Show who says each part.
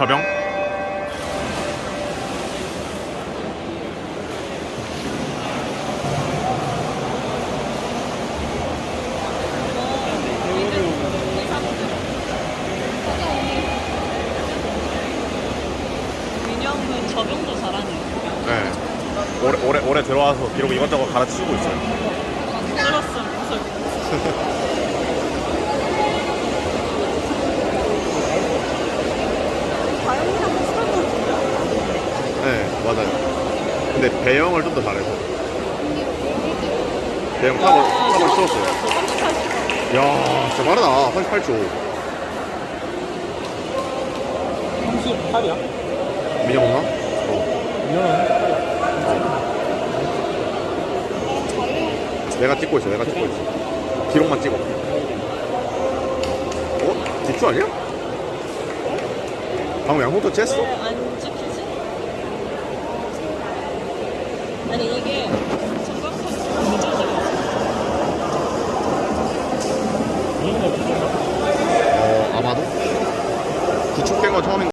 Speaker 1: 저병?
Speaker 2: 민영은 저병도 잘하네.
Speaker 1: 네. 올해, 올해, 올해 들어와서 기록 이것저것 갈아치우고 있어요.
Speaker 2: 들었으면 무섭게.
Speaker 3: 다영이랑 비슷한 거 같은데?
Speaker 1: 네, 맞아요. 근데 배영을 좀 더 잘해서. 배영 탑을, 탑을 치웠어요. 야 진짜 빠르다. 38초.
Speaker 4: 38이야?
Speaker 1: 민영 누나? 어. 내가 찍고 있어, 내가 찍고 있어. 기록만 찍어. 어? 기초 아니야? 방금 양홍도 쬐어?
Speaker 2: 아니 이게.
Speaker 1: 어, 아마도? 구축된 건 처음인